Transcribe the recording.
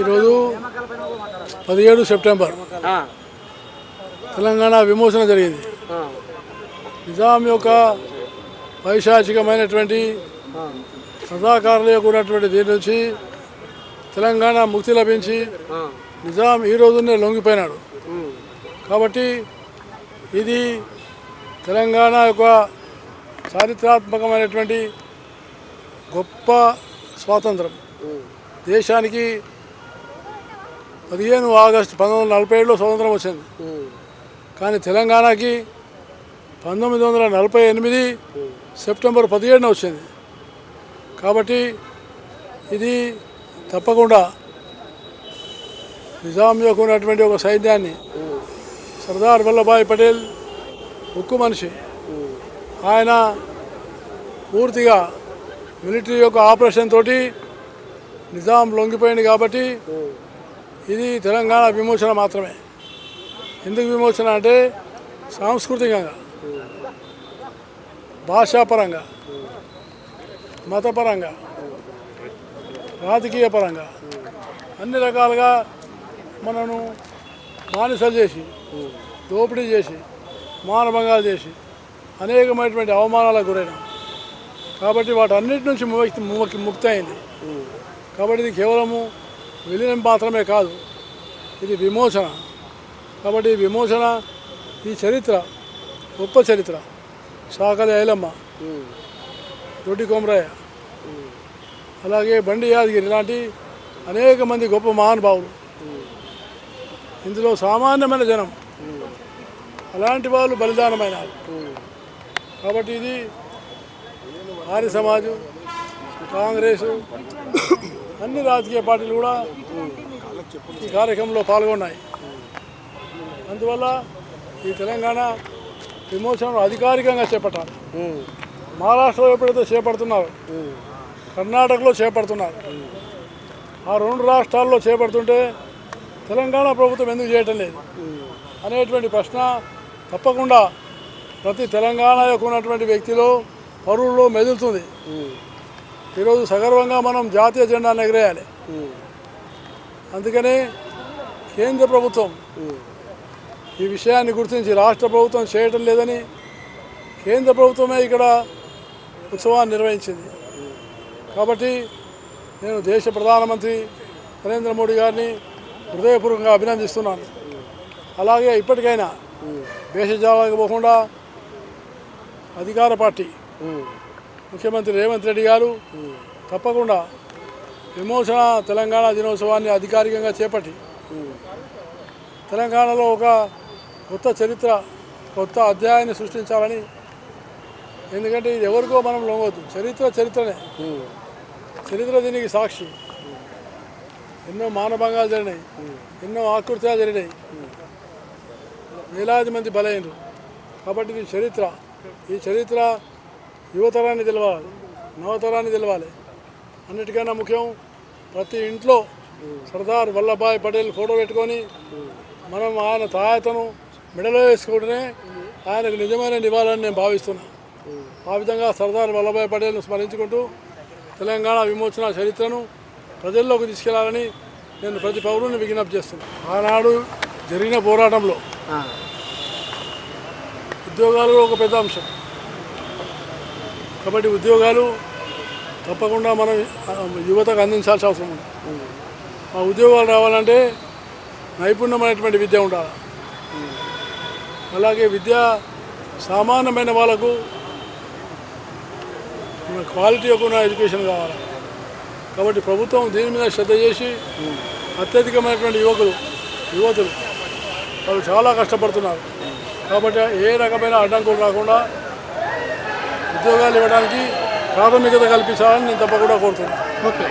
ఈరోజు పదిహేడు సెప్టెంబర్. తెలంగాణ విమోచన జరిగింది. నిజాం యొక్క పైశాచికమైనటువంటి సదాకారుల యొక్క ఉన్నటువంటి దీని నుంచి తెలంగాణ ముక్తి లభించి నిజాం ఈ రోజునే లొంగిపోయినాడు. కాబట్టి ఇది తెలంగాణ యొక్క చారిత్రాత్మకమైనటువంటి గొప్ప స్వాతంత్రం. దేశానికి పదిహేను ఆగస్టు పంతొమ్మిది వందల నలభై ఏడులో స్వతంత్రం వచ్చింది. కానీ తెలంగాణకి పంతొమ్మిది వందల నలభై ఎనిమిది సెప్టెంబర్ పదిహేడున వచ్చింది. కాబట్టి ఇది తప్పకుండా నిజాం యొక్క ఉన్నటువంటి ఒక సైన్యాన్ని సర్దార్ వల్లభాయ్ పటేల్ ఉక్కు మనిషి. ఆయన పూర్తిగా మిలిటరీ యొక్క ఆపరేషన్ తోటి నిజాం లొంగిపోయింది కాబట్టి ఇది తెలంగాణ విమోచన మాత్రమే. ఎందుకు విమోచన అంటే సాంస్కృతికంగా భాషాపరంగా మతపరంగా రాజకీయ పరంగా అన్ని రకాలుగా మనను బానిసలు చేసి దోపిడీ చేసి మానభంగాలు చేసి అనేకమైనటువంటి అవమానాలకు గురైనాం. కాబట్టి వాటన్నిటి నుంచి ముక్తి ముక్తి ముక్తి అయింది కాబట్టి ఇది కేవలము విలీనం మాత్రమే కాదు ఇది విమోచన. కాబట్టి ఈ విమోచన ఈ చరిత్ర గొప్ప చరిత్ర. సాకలి ఐలమ్మ దొడ్డి కొమరయ్య అలాగే బండి యాదగిరి ఇలాంటి అనేక మంది గొప్ప మహానుభావులు. ఇందులో సామాన్యమైన జనం అలాంటి వాళ్ళు బలిదానమైనారు. కాబట్టి ఇది ఆర్య సమాజం కాంగ్రెసు అన్ని రాజకీయ పార్టీలు కూడా ఈ కార్యక్రమంలో పాల్గొన్నాయి. అందువల్ల ఈ తెలంగాణ విమోచనను అధికారికంగా చేపట్టాలి. మహారాష్ట్రలో ఎప్పుడైతే చేపడుతున్నారు కర్ణాటకలో చేపడుతున్నారు ఆ రెండు రాష్ట్రాల్లో చేపడుతుంటే తెలంగాణ ప్రభుత్వం ఎందుకు చేయటం లేదు? అనేటువంటి ప్రశ్న తప్పకుండా ప్రతి తెలంగాణ యొక్క ఉన్నటువంటి వ్యక్తిలో పరువుల్లో మెదులుతుంది. ఈరోజు సగర్వంగా మనం జాతీయ జెండాను ఎగరేయాలి. అందుకని కేంద్ర ప్రభుత్వం ఈ విషయాన్ని గుర్తించి రాష్ట్ర ప్రభుత్వం చేయటం లేదని కేంద్ర ప్రభుత్వమే ఇక్కడ ఉత్సవాన్ని నిర్వహించింది. కాబట్టి నేను దేశ ప్రధానమంత్రి నరేంద్ర మోడీ గారిని హృదయపూర్వకంగా అభినందిస్తున్నాను. అలాగే ఇప్పటికైనా దేశజాలకు పోకుండా అధికార పార్టీ ముఖ్యమంత్రి రేవంత్ రెడ్డి గారు తప్పకుండా విమోచన తెలంగాణ దినోత్సవాన్ని అధికారికంగా చేపట్టి తెలంగాణలో ఒక కొత్త చరిత్ర కొత్త అధ్యాయాన్ని సృష్టించాలని ఎందుకంటే ఇది ఎవరికో మనం లొంగవద్దు చరిత్ర చరిత్రనే. చరిత్ర దీనికి సాక్షి. ఎన్నో మానభంగాలు జరిగినాయి. ఎన్నో ఆకృత్యాలు జరిగినాయి. వేలాది మంది బలైనరు కాబట్టి ఇది చరిత్ర. ఈ చరిత్ర యువతరాన్ని తెలవాలి నవతరాన్ని తెలవాలి. అన్నిటికన్నా ముఖ్యం ప్రతి ఇంట్లో సర్దార్ వల్లభాయ్ పటేల్ ఫోటో పెట్టుకొని మనం ఆయన తాయతను మెడలో వేసుకుంటూనే ఆయనకు నిజమైన నివాళని నేను భావిస్తున్నాను ఆ విధంగా సర్దార్ వల్లభాయ్ పటేల్ను స్మరించుకుంటూ తెలంగాణ విమోచన చరిత్రను ప్రజల్లోకి తీసుకెళ్ళాలని నేను ప్రతి పౌరుని విజ్ఞప్తి చేస్తున్నాను ఆనాడు జరిగిన పోరాటంలో ఉద్యోగాలు ఒక పెద్ద అంశం. కాబట్టి ఉద్యోగాలు తప్పకుండా మనం యువతకు అందించాల్సిన అవసరం ఉంది. ఆ ఉద్యోగాలు రావాలంటే నైపుణ్యమైనటువంటి విద్య ఉండాలి. అలాగే విద్య సామాన్యమైన వాళ్ళకు మన క్వాలిటీ యొక్క ఎడ్యుకేషన్ కావాలి. కాబట్టి ప్రభుత్వం దీని మీద శ్రద్ధ చేసి అత్యధికమైనటువంటి యువకులు యువతులు వాళ్ళు చాలా కష్టపడుతున్నారు. కాబట్టి ఏ రకమైన అడ్డంకులు రాకుండా ఉద్యోగాలు ఇవ్వడానికి ప్రాథమికత కల్పించాలని నేను తప్పకుండా కోరుతున్నాను. ఓకే.